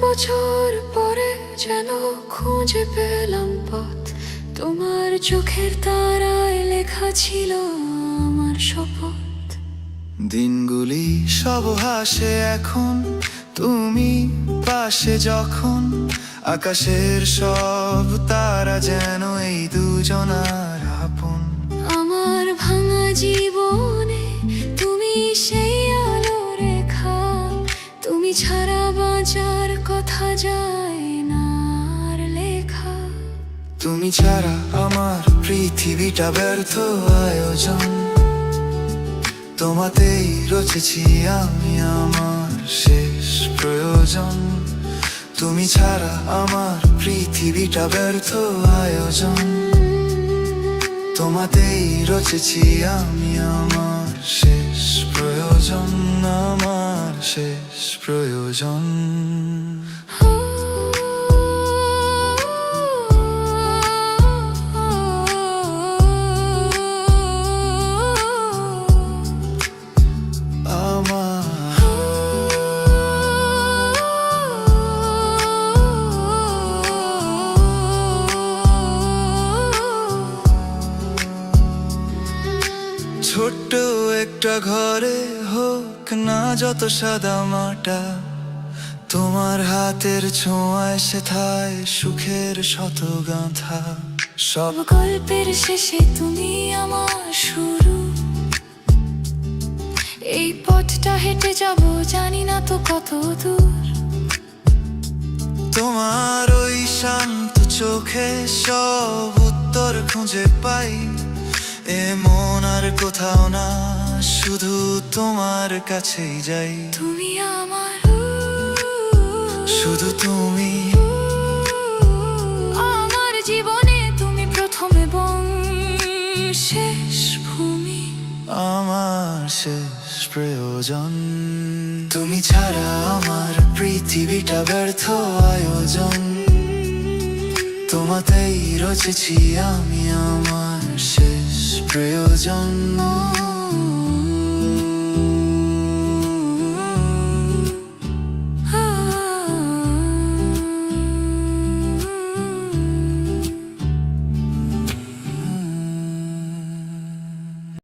বছর পরে যেন খুঁজে পেলাম পথ। তোমার চোখের তারায় লেখা ছিল আমার শপথ। দিনগুলি সব হাসে এখন, তুমি পাশে যখন, আকাশের সব তারা যেন এই দুজনার বাঁচার যায় না লেখা। তুমি ছাড়া আমার পৃথিবীটা ব্যর্থ আয়োজন। তোমাতেই রচেছি আমি আমার শেষ প্রয়োজন। তুমি ছাড়া আমার পৃথিবীটা ব্যর্থ আয়োজন। তোমাতেই রচেছি আমি আমার শেষ প্রয়োজন, আমার শেষ প্রয়োজন। একটা ঘরে হোক না যত সাদা মাটা, তোমার হাতের ছোঁয়ায় সেথায় সুখের শত গাঁথা সব গল্পের শেষে তুমি আমার শুরু। এই পথটা হেঁটে যাব, জানি না তো কত দূর। তোমার ওই শান্ত চোখে সব উত্তর খুঁজে পাই এমন আর কোথাও না। শুধু তোমার কাছেই যাই। তুমি আমার শুধু তুমি। আমার জীবনে তুমি প্রথম এবং শেষ ভূমি। আমার শেষ প্রয়োজন। তুমি ছাড়া আমার পৃথিবীটা ব্যর্থ আয়োজন। তোমাতেই রচেছি আমি আমার শেষ প্রয়োজন।